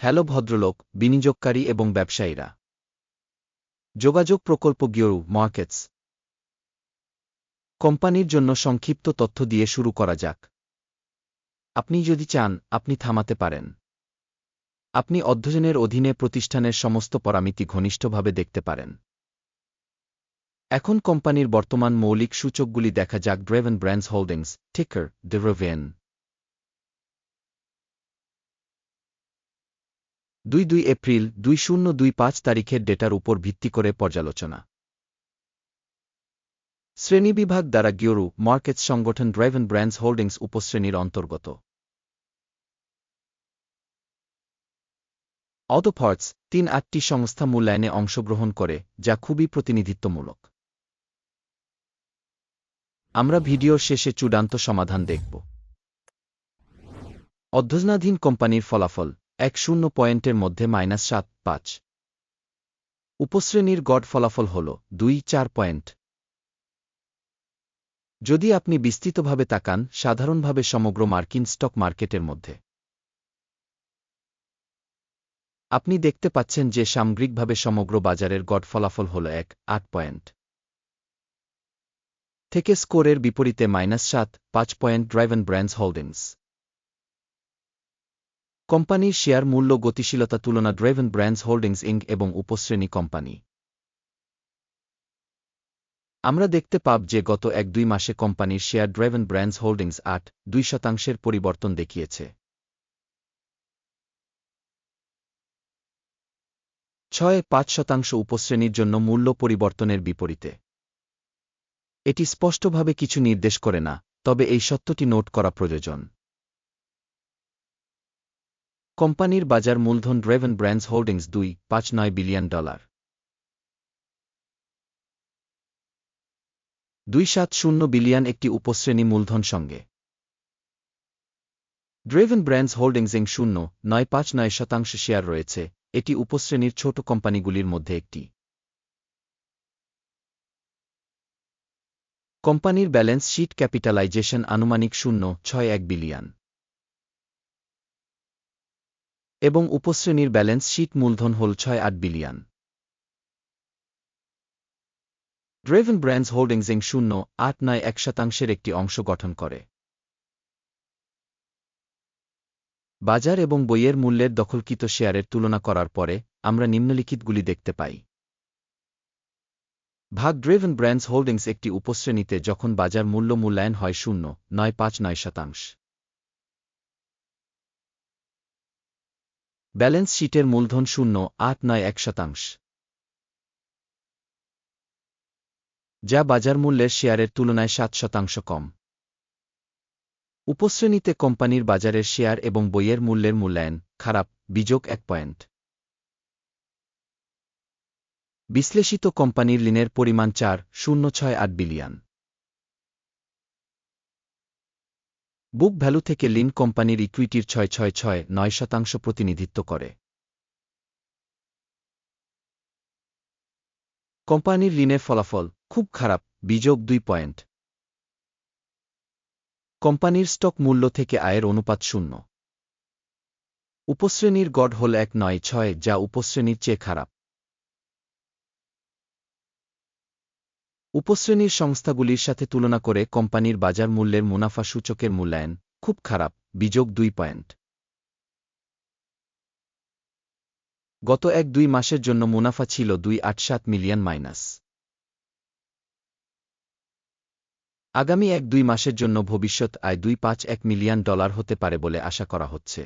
Hello ভদ্রলোক, বিনিয়োগকারী এবং ব্যবসায়ীরা। যোগাযোগ প্রকল্প গিওরু মার্কেটস। কোম্পানির জন্য সংক্ষিপ্ত তথ্য দিয়ে শুরু করা যাক। আপনি যদি চান, আপনি থামাতে পারেন। আপনি অধ্যয়নের অধীনে প্রতিষ্ঠানের সমস্ত পরামিতি ঘনিষ্ঠভাবে দেখতে পারেন। এখন কোম্পানির বর্তমান মৌলিক সূচকগুলি দেখা যাক ড্রেভেন ব্র্যান্ডস হোল্ডিংস টিকার ডেরোভেন দুই দুই এপ্রিল দুই শূন্য দুই পাঁচ তারিখের ডেটার উপর ভিত্তি করে পর্যালোচনা। শ্রেণীবিভাগ দ্বারা গিওরু মার্কেটস সংগঠন ড্রাইভেন ব্র্যান্ডস হোল্ডিংস উপশ্রেণীর অন্তর্গত। অটোপার্টস তিন আটটি সংস্থা মূল্যায়নে অংশগ্রহণ করে, যা খুবই প্রতিনিধিত্বমূলক। আমরা ভিডিওর শেষে চূড়ান্ত সমাধান দেখব। অধ্যয়নাধীন কোম্পানির ফলাফল এক শূন্য পয়েন্টের মধ্যে মাইনাস সাত, পাঁচ। উপশ্রেণীর গড় ফলাফল হল দুই, চার পয়েন্ট। যদি আপনি বিস্তৃতভাবে তাকান, সাধারণভাবে সমগ্র মার্কিন স্টক মার্কেটের মধ্যে। আপনি দেখতে পাচ্ছেন যে সামগ্রিকভাবে সমগ্র বাজারের গড় ফলাফল হল এক, আট পয়েন্ট। থেকে স্কোরের বিপরীতে মাইনাস সাত, পাঁচ পয়েন্ট ড্রাইভেন ব্র্যান্ডস হোল্ডিংস। কোম্পানির শেয়ার মূল্য গতিশীলতা তুলনা ড্রেভেন ব্র্যান্ডস হোল্ডিংস ইঙ্ক এবং উপশ্রেণী কোম্পানি। আমরা দেখতে পাব যে গত এক দুই মাসে কোম্পানির শেয়ার ড্রেভেন ব্র্যান্ডস হোল্ডিংস আট, দুই শতাংশের পরিবর্তন দেখিয়েছে। ছয়, পাঁচ শতাংশ উপশ্রেণীর জন্য মূল্য পরিবর্তনের বিপরীতে। এটি স্পষ্টভাবে কিছু নির্দেশ করে না, তবে এই সত্যটি নোট করা প্রয়োজন। কোম্পানির বাজার মূলধন ড্রেভেন ব্র্যান্ডস হোল্ডিংস দুই, পাঁচ, নয় বিলিয়ন ডলার। দুই সাত শূন্য বিলিয়ন একটি উপশ্রেণী মূলধন সঙ্গে। ড্রেভেন ব্র্যান্ডস হোল্ডিংস ইং শূন্য, নয়, পাঁচ, নয় শতাংশ শেয়ার রয়েছে, এটি উপশ্রেণীর ছোট কোম্পানিগুলির মধ্যে একটি। কোম্পানির ব্যালেন্স শিট ক্যাপিটালাইজেশন আনুমানিক শূন্য, ছয়, এক বিলিয়ন। এবং উপশ্রেণীর ব্যালেন্স শীট মূলধন হল ছয় আট বিলিয়ন। ড্রেভেন ব্র্যান্ডস হোল্ডিংস শূন্য, আট নয় এক শতাংশের একটি অংশ গঠন করে। বাজার এবং বইয়ের মূল্যের দখলকৃত শেয়ারের তুলনা করার পরে আমরা নিম্নলিখিতগুলি দেখতে পাই। ভাগ ড্রেভেন ব্র্যান্ডস হোল্ডিংস একটি উপশ্রেণীতে যখন বাজার মূল্য মূল্যায়ন হয় শূন্য, নয় পাঁচ নয় শতাংশ। ব্যালেন্স শিটের মূলধন শূন্য, আট নয় এক শতাংশ। যা বাজার মূল্যের শেয়ারের তুলনায় সাত শতাংশ কম। উপশ্রেণীতে কোম্পানির বাজারের শেয়ার এবং বইয়ের মূল্যের মূল্যায়ন, খারাপ, বিযোগ এক পয়েন্ট। বিশ্লেষিত কোম্পানির ঋণের পরিমাণ চার, শূন্য ছয় আট বিলিয়ন। বুক ভ্যালু থেকে লিন কোম্পানির ইকুইটির ছয় ছয় ছয় নয় শতাংশ প্রতিনিধিত্ব করে। কোম্পানির ঋণের ফলাফল খুব খারাপ, বিযোগ দুই পয়েন্ট। কোম্পানির স্টক মূল্য থেকে আয়ের অনুপাত শূন্য। উপশ্রেণীর গড় হল এক নয় ছয়, যা উপশ্রেণীর চেয়ে খারাপ। উপশ্রেণীর সংস্থাগুলির সাথে তুলনা করে কোম্পানির বাজার মূল্যের মুনাফা সূচকের মূল্যায়ন খুব খারাপ, বিযোগ দুই পয়েন্ট। গত এক দুই মাসের জন্য মুনাফা ছিল দুই আট সাত মিলিয়ন মাইনাস। আগামী এক দুই মাসের জন্য ভবিষ্যৎ আয় দুই পাঁচ এক মিলিয়ন ডলার হতে পারে বলে আশা করা হচ্ছে।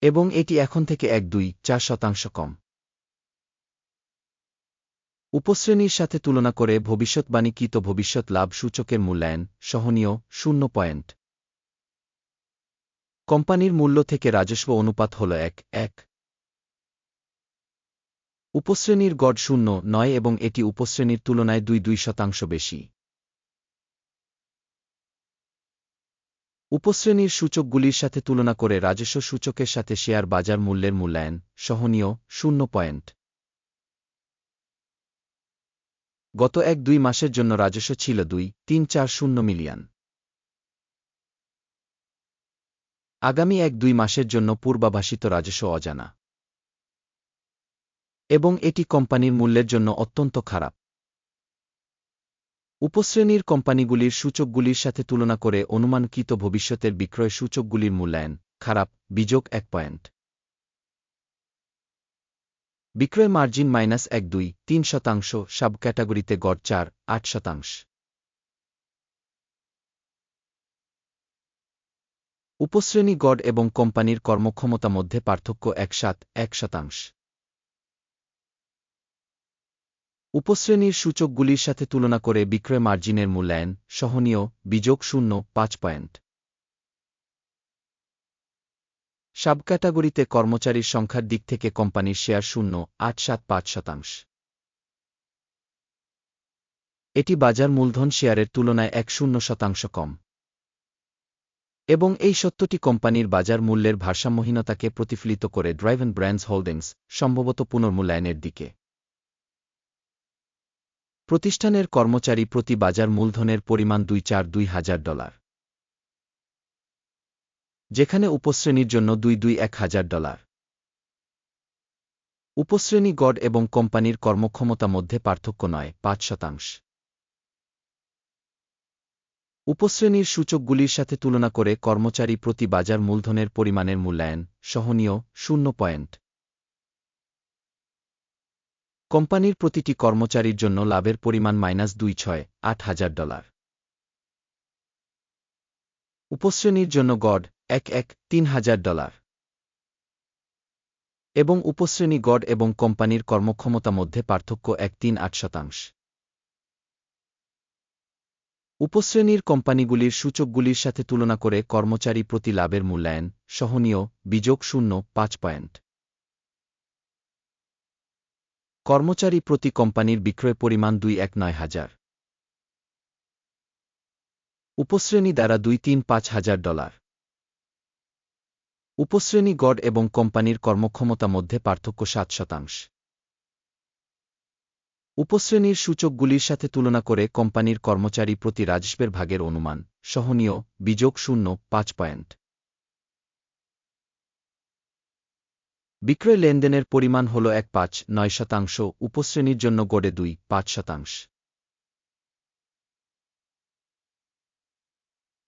এবং এটি এখন থেকে এক দুই চার শতাংশ কম। উপশ্রেণীর সাথে তুলনা করে ভবিষ্যৎবাণীকৃত ভবিষ্যৎ লাভ সূচকের মূল্যায়ন, সহনীয়, শূন্য পয়েন্ট। কোম্পানির মূল্য থেকে রাজস্ব অনুপাত হল এক এক। উপশ্রেণীর গড় শূন্য, নয় এবং এটি উপশ্রেণীর তুলনায় দুই দুই শতাংশ বেশি। উপশ্রেণীর সূচকগুলির সাথে তুলনা করে রাজস্ব সূচকের সাথে শেয়ার বাজার মূল্যের মূল্যায়ন, সহনীয়, শূন্য পয়েন্ট। গত এক দুই মাসের জন্য রাজস্ব ছিল দুই, তিন, চার, শূন্য মিলিয়ন। আগামী এক দুই মাসের জন্য পূর্বাভাসিত রাজস্ব অজানা। এবং এটি কোম্পানির মূল্যের জন্য অত্যন্ত খারাপ। উপশ্রেণীর কোম্পানিগুলির সূচকগুলির সাথে তুলনা করে অনুমানকৃত ভবিষ্যতের বিক্রয় সূচকগুলির মূল্যায়ন খারাপ, বিযোগ এক পয়েন্ট। বিক্রয় মার্জিন মাইনাস এক দুই, তিন শতাংশ সাব ক্যাটাগরিতে গড় চার, আট শতাংশ। উপশ্রেণী গড় এবং কোম্পানির কর্মক্ষমতা মধ্যে পার্থক্য এক সাত, এক শতাংশ। উপশ্রেণীর সূচকগুলির সাথে তুলনা করে বিক্রয় মার্জিনের মূল্যায়ন, সহনীয়, বিযোগ শূন্য, পাঁচ পয়েন্ট। সাব ক্যাটাগরিতে কর্মচারীর সংখ্যার দিক থেকে কোম্পানির শেয়ার শূন্য, আট সাত পাঁচ শতাংশ। এটি বাজার মূলধন শেয়ারের তুলনায় এক শূন্য শতাংশ কম। এবং এই সত্যটি কোম্পানির বাজার মূল্যের ভারসাম্যহীনতাকে প্রতিফলিত করে ড্রাইভেন ব্র্যান্ডস হোল্ডিংস সম্ভবত পুনর্মূল্যায়নের দিকে। প্রতিষ্ঠানের কর্মচারী প্রতি বাজার মূলধনের পরিমাণ দুই চার দুই হাজার ডলার। যেখানে উপশ্রেণীর জন্য দুই দুই এক হাজার ডলার। উপশ্রেণী গড় এবং কোম্পানির কর্মক্ষমতা মধ্যে পার্থক্য নয়, পাঁচ শতাংশ। উপশ্রেণীর সূচকগুলির সাথে তুলনা করে কর্মচারী প্রতি বাজার মূলধনের পরিমাণের মূল্যায়ন সহনীয় শূন্য পয়েন্ট। কোম্পানির প্রতিটি কর্মচারীর জন্য লাভের পরিমাণ মাইনাস দুই ছয়, আট হাজার ডলার। উপশ্রেণীর জন্য গড় এক এক তিন হাজার ডলার। এবং উপশ্রেণী গড় এবং কোম্পানির কর্মক্ষমতা মধ্যে পার্থক্য এক তিন আট শতাংশ। উপশ্রেণীর কোম্পানিগুলির সূচকগুলির সাথে তুলনা করে কর্মচারী প্রতি লাভের মূল্যায়ন সহনীয় বিযোগ শূন্য পাঁচ পয়েন্ট। কর্মচারী প্রতি কোম্পানির বিক্রয় পরিমাণ দুই এক নয় হাজার। উপশ্রেণী দ্বারা দুই তিন পাঁচ হাজার ডলার। উপশ্রেণী গড় এবং কোম্পানির কর্মক্ষমতা মধ্যে পার্থক্য সাত শতাংশ। উপশ্রেণীর সূচকগুলির সাথে তুলনা করে কোম্পানির কর্মচারী প্রতি রাজস্বের ভাগের অনুমান, সহনীয়, বিযোগ শূন্য, পাঁচ পয়েন্ট। বিক্রয় লেনদেনের পরিমাণ হল এক পাঁচ নয় শতাংশ, উপশ্রেণীর জন্য গড়ে দুই, পাঁচ শতাংশ।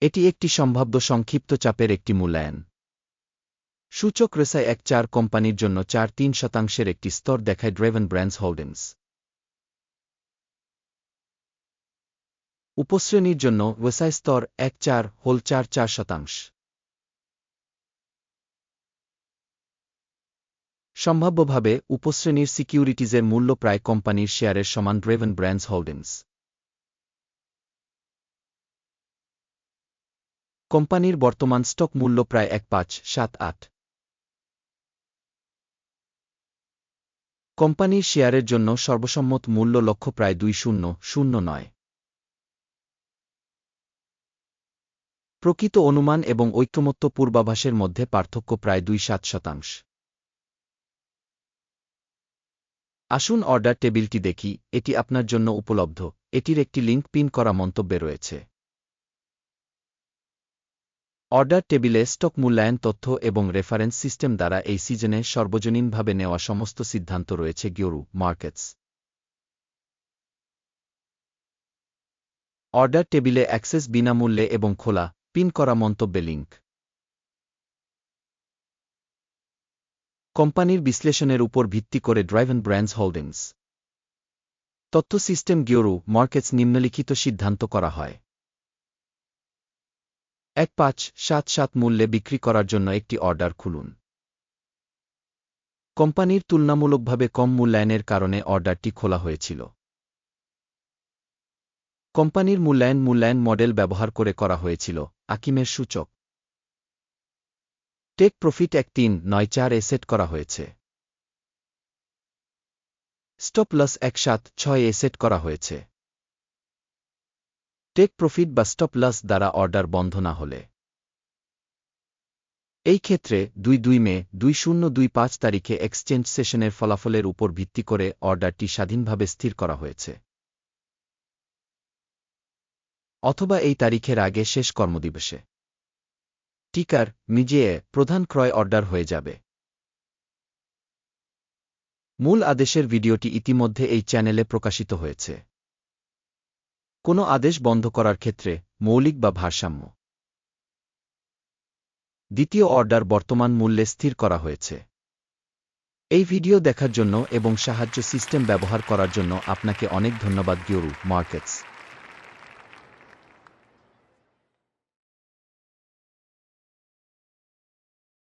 এটি একটি সম্ভাব্য সংক্ষিপ্ত চাপের একটি মূল্যায়ন। সূচক রেসায় এক চার কোম্পানির জন্য চার তিন শতাংশের একটি স্তর দেখায় ড্রেভেন ব্র্যান্ডস হোল্ডিংস। উপশ্রেণীর জন্য ওয়েসাই স্তর এক চার, হোল চার চার শতাংশ। সম্ভাব্যভাবে উপশ্রেণীর সিকিউরিটিজের মূল্য প্রায় কোম্পানির শেয়ারের সমান ড্রেভেন ব্র্যান্ডস হোল্ডিংস। কোম্পানির বর্তমান স্টক মূল্য প্রায় এক পাঁচ, সাত, আট। কোম্পানির শেয়ারের জন্য সর্বসম্মত মূল্য লক্ষ্য প্রায় দুই শূন্য শূন্য নয়। প্রকৃত অনুমান এবং ঐক্যমত্য পূর্বাভাসের মধ্যে পার্থক্য প্রায় দুই সাত শতাংশ। আসুন অর্ডার টেবিলটি দেখি, এটি আপনার জন্য উপলব্ধ। এটির একটি লিঙ্ক পিন করা মন্তব্যে রয়েছে। অর্ডার টেবিলে স্টক মূল্যায়ন তথ্য এবং রেফারেন্স সিস্টেম দ্বারা এই সিজনে সর্বজনীনভাবে নেওয়া সমস্ত সিদ্ধান্ত রয়েছে গিওরু মার্কেটস। অর্ডার টেবিলে অ্যাক্সেস বিনামূল্যে এবং খোলা, পিন করা মন্তব্যে লিঙ্ক কোম্পানির বিশ্লেষণের উপর ভিত্তি করে ড্রাইভেন ব্র্যান্ডস হোল্ডিংস। তথ্য সিস্টেম গিওরু মার্কেটস নিম্নলিখিত সিদ্ধান্ত করা হয়। এক পাঁচ সাত সাত মূল্যে বিক্রি করার জন্য একটি অর্ডার খুলুন। কোম্পানির তুলনামূলকভাবে কম মূল্যায়নের কারণে অর্ডারটি খোলা হয়েছিল। কোম্পানির মূল্যায়ন মূল্যায়ন মডেল ব্যবহার করে করা হয়েছিল, আকিমের সূচক। টেক প্রফিট এক তিন নয় চার সেট করা হয়েছে। স্টপ লস এক সাত ছয় এ সেট করা হয়েছে। টেক প্রফিট বা স্টপ লস দ্বারা অর্ডার বন্ধ না হলে। এই ক্ষেত্রে দুই দুই মে, দুই শূন্য দুই পাঁচ তারিখে এক্সচেঞ্জ সেশনের ফলাফলের উপর ভিত্তি করে অর্ডারটি স্বাধীনভাবে স্থির করা হয়েছে। অথবা এই তারিখের আগে শেষ কর্মদিবসে। টিকার নিজে প্রধান ক্রয় অর্ডার হয়ে যাবে। মূল আদেশের ভিডিওটি ইতিমধ্যে এই চ্যানেলে প্রকাশিত হয়েছে। কোনো আদেশ বন্ধ করার ক্ষেত্রে মৌলিক বা ভারসাম্য। দ্বিতীয় অর্ডার বর্তমান মূল্যে স্থির করা হয়েছে। এই ভিডিও দেখার জন্য এবং সাহায্য সিস্টেম ব্যবহার করার জন্য আপনাকে অনেক ধন্যবাদ, গিওরু মার্কেটস।